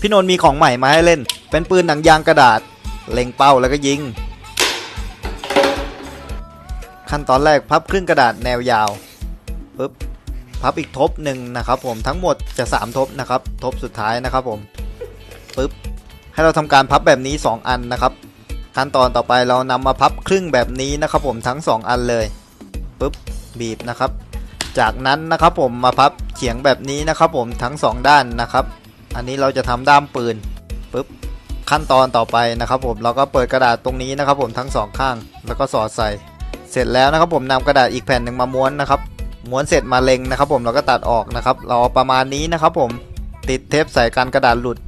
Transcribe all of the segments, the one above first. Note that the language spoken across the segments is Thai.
พี่นนท์มีของใหม่มาให้เล่น เป็นปืนหนังยางกระดาษ เล็งเป้าแล้วก็ยิง ขั้นตอนแรกพับครึ่งกระดาษแนวยาวปึ๊บพับอีกทบหนึ่งนะครับผมทั้งหมดจะ 3 ทบนะครับ ทบสุดท้ายนะครับผมปึ๊บให้เราทำการพับแบบนี้ 2 อันนะครับ ขั้นตอนต่อไปเรานำมาพับครึ่งแบบนี้นะครับผมทั้ง 2 อันเลยปึ๊บบีบนะครับ จากนั้นนะครับผมมาพับเฉียงแบบนี้นะครับผมทั้ง 2 ด้านนะครับ อันนี้เราจะทำด้ามปืนปึ๊บขั้นตอนต่อไปนะครับผมเราก็เปิดกระดาษตรงนี้นะครับผมทั้งสองข้างแล้วก็สอดใส่ เสร็จแล้วนะครับผมนำกระดาษอีกแผ่นหนึ่งมาม้วนนะครับม้วนเสร็จมาเล็งนะครับ ผมเราก็ตัดออกนะครับ เราเอาประมาณนี้นะครับ ผมติดเทปใส่กันกระดาษหลุด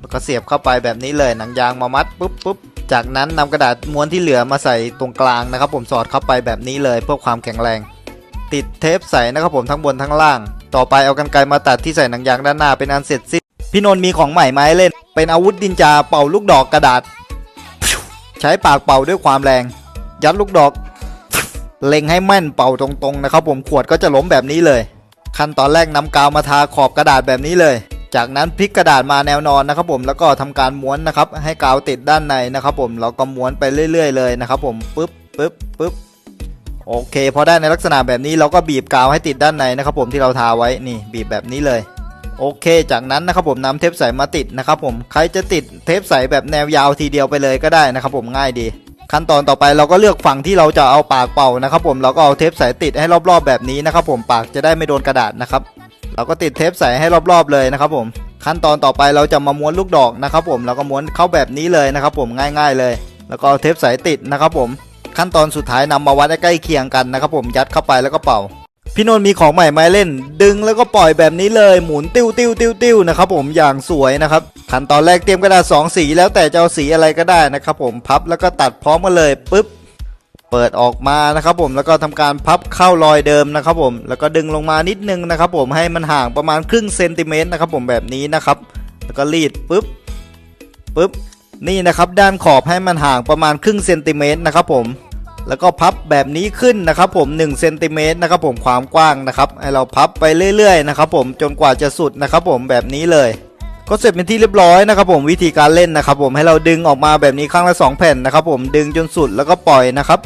แล้วก็เสียบเข้าไปแบบนี้เลยหนังยางมามัดปุ๊บปุ๊บจากนั้นนำกระดาษม้วนที่เหลือมาใส่ตรงกลางนะครับ ผมสอดเข้าไปแบบนี้เลยเพื่อความแข็งแรง ติดเทปใส่นะครับผมทั้งบนทั้งล่าง ต่อไปเอากันไกรมาตัดที่ใส่หนังยางด้านหน้าเป็นอันเสร็จสิ้น พี่นนท์มีของใหม่มาให้เล่น เป็นอาวุธดินจาเป่าลูกดอกกระดาษ ใช้ปากเป่าด้วยความแรง ยัดลูกดอก เล็งให้แม่นเป่าตรงๆนะครับ ผมขวดก็จะล้มแบบนี้เลย ขั้นตอนแรกนำกาวมาทาขอบกระดาษแบบนี้เลย จากนั้นพลิกกระดาษมาแนวนอนนะครับ ผมแล้วก็ทำการม้วนนะครับ ให้กาวติดด้านในนะครับ ผมเราก็ม้วนไปเรื่อย ๆ เลยนะครับ ผมปึ๊บปึ๊บปึ๊บโอเคพอได้ในลักษณะแบบนี้เราก็บีบกาวให้ติดด้านในนะครับ ผมที่เราทาไว้นี่บีบแบบนี้เลย โอเค จากนั้นนะครับผมนำเทปใสมาติดนะครับผมใครจะติดเทปใสแบบแนวยาวทีเดียวไปเลยก็ได้นะครับผมง่ายดี ขั้นตอนต่อไปเราก็เลือกฝั่งที่เราจะเอาปากเป่านะครับผมเราก็เอาเทปใสติดให้รอบๆแบบนี้นะครับผมปากจะได้ไม่โดนกระดาษนะครับเราก็ติดเทปใสให้รอบๆเลยนะครับผมขั้นตอนต่อไปเราจะมาม้วนลูกดอกนะครับผมเราก็ม้วนเข้าแบบนี้เลยนะครับผมง่าย ๆเลย แล้วก็เทปใสติดนะครับผมขั้นตอนสุดท้ายนำมาวัดให้ใกล้เคียงกันนะครับผมยัดเข้าไปแล้วก็เป่า พี่นนท์มีของใหม่มาเล่น ดึงแล้วก็ปล่อยแบบนี้เลยหมุนติ้วติ้วติ้วติ้วนะครับผมอย่างสวยนะครับขั้นตอนแรกเตรียมกระดาษสองสีแล้วแต่จะเอาสีอะไรก็ได้นะครับผมพับแล้วก็ตัดพร้อมกันเลยปุ๊บเปิดออกมานะครับผมแล้วก็ทำการพับเข้ารอยเดิมนะครับผมแล้วก็ดึงลงมานิดนึงนะครับผมให้มันห่างประมาณครึ่งเซนติเมตรนะครับผมแบบนี้นะครับแล้วก็รีดปุ๊บปุ๊บนี่นะครับด้านขอบให้มันห่างประมาณครึ่งเซนติเมตรนะครับผม แล้วก็พับแบบนี้ขึ้นนะครับผม1เซนติเมตรนะครับผมความกว้างนะครับให้เราพับไปเรื่อยๆนะครับผมจนกว่าจะสุดนะครับผมแบบนี้เลยก็เสร็จเป็นที่เรียบร้อยนะครับผมวิธีการเล่นนะครับผมให้เราดึงออกมาแบบนี้ข้างละ 2 แผ่นนะครับผมดึงจนสุดแล้วก็ปล่อยนะครับ